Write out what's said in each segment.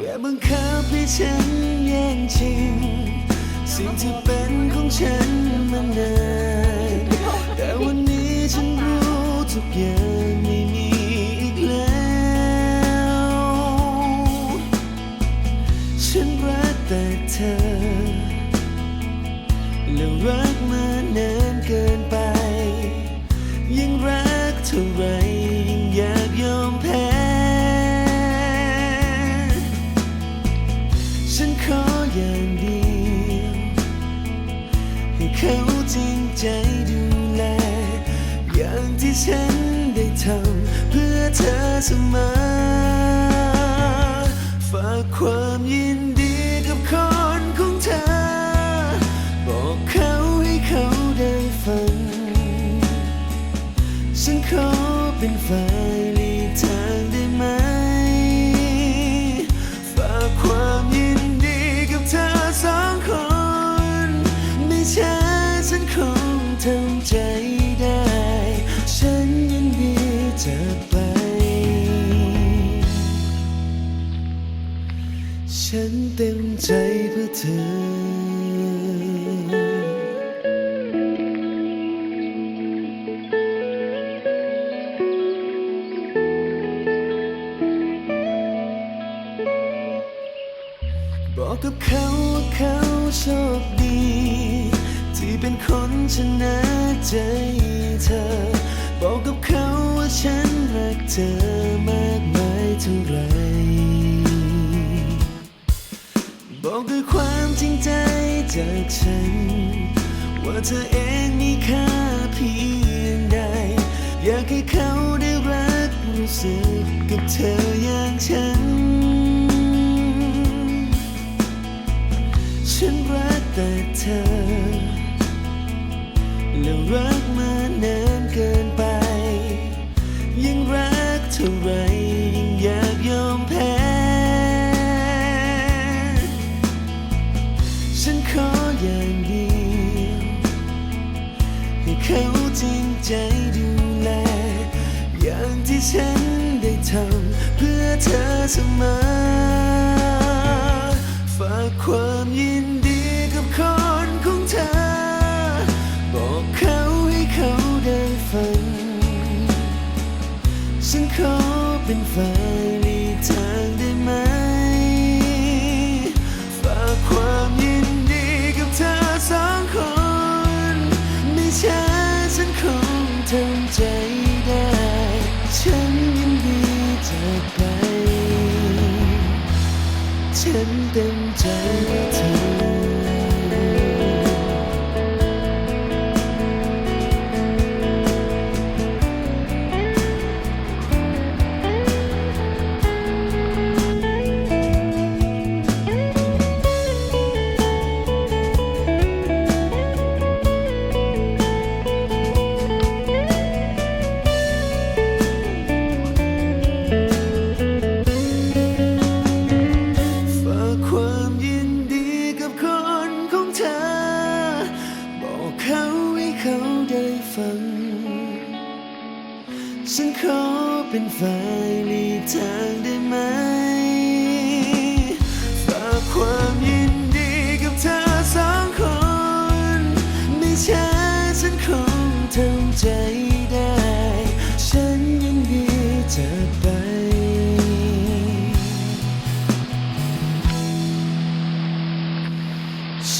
อย่าบังคับให้ฉันแย่งชิง สิ่งที่เป็นของฉันมานานแต่วันนี้ฉันรู้ทุกอย่างไม่มีอีกแล้ว ฉันรักแต่เธอ แล้วรักมานานเกินไปยิ่งรักเท่าไร เขาจริงใจดูแล อย่างที่ฉันได้ทำเพื่อเธอเสมอฝากความยินดีกับคนของเธอ บอกเขาให้เขาได้ฟัง ฉันขอเป็นฝ่าย ดีจากไป ฉันเต็มใจเพื่อเธอบอกกับเขาว่าเขาโชคดี ที่เป็นคนชนะใจเธอ บอกกับเขาว่าฉันรักเธอมากมายเท่าไร บอกด้วยความจริงใจจากฉัน ว่าเธอเองมีค่าเพียงใด อยากให้เขาได้รักรู้สึกกับเธออย่างฉัน ฉันขออย่างเดียวให้เขาจริงใจดูแล อย่างที่ฉันได้ทำเพื่อเธอเสมอฝากความยินดีกับคน นเต็มใจเพื่อเธอ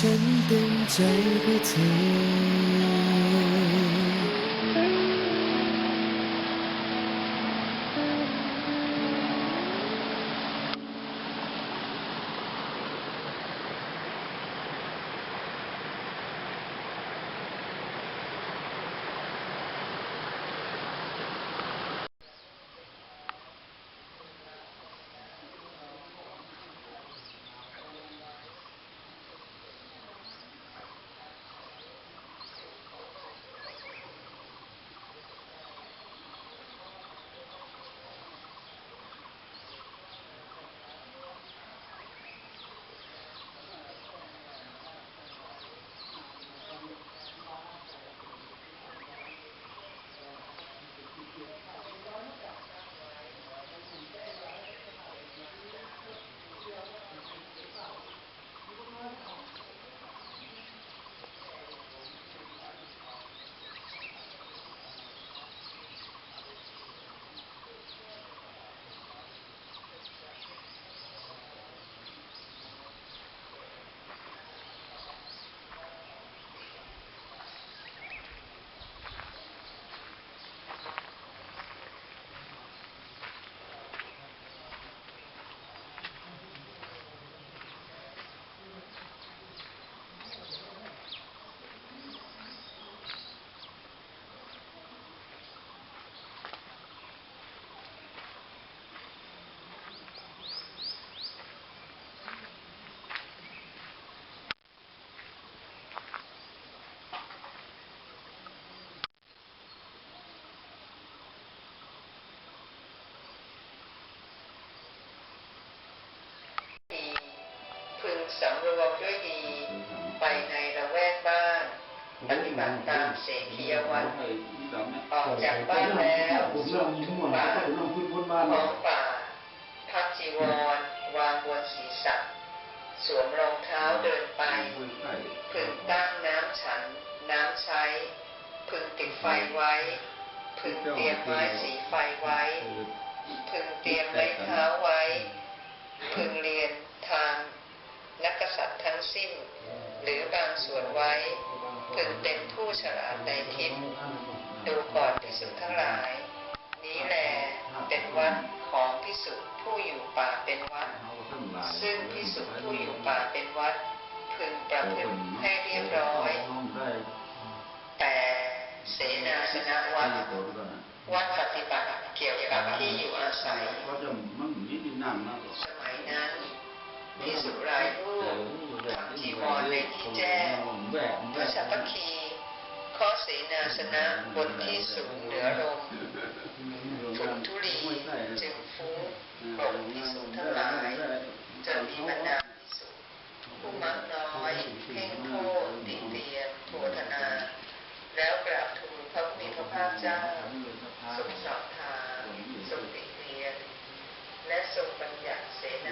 ฉันเต็มใจเพื่อเธอ ค สำรวมด้วยดี ไปในละแวกบ้านปฏิบัติตามเสขียวัตรออกจากบ้านแล้วสู่ทุ่งป่าของป่าพักจีวร วางบนศีรษะสวมรองเท้าเดินไป พึงตั้งน้ำฉัน น้ำใช้ พึงติดไฟไว้ พึงเตรียมไม้สีไฟไว้ พึงเตรียมไม้เท้าไว้ พึงเรียนทาง นักกษัตริย์ทั้งสิ้น หรือบางส่วนไว้พึงเป็นผู้ฉลาดในทิศดูก่อนพิสุทั้งหลาย นี้แลเป็นวัดของพิสุผู้อยู่ป่าเป็นวัด ซึ่งพิสุผู้อยู่ป่าเป็นวัด พึงประพฤติให้เรียบร้อย แต่เสนาสนะวัดวัดปฏิบัติเกี่ยวกับที่อยู่อาศัยสมัยนั้น พิสุรายรูปทำจีวรในที่แจ้งพระชัพพคีข้อเสนาสนะบนที่สูงเหนือลมฝุ่นธุลีจึงฟุ้งปกพิสุทั้งหลายจนมีบรรดาพิสุผู้มักน้อยเพ่งโทษติเตียนโทธนา แล้วกราบทูลพระผู้มีพระภาคเจ้าทรงสอบทานทรงติเตียนและทรงบัญญัติเสนา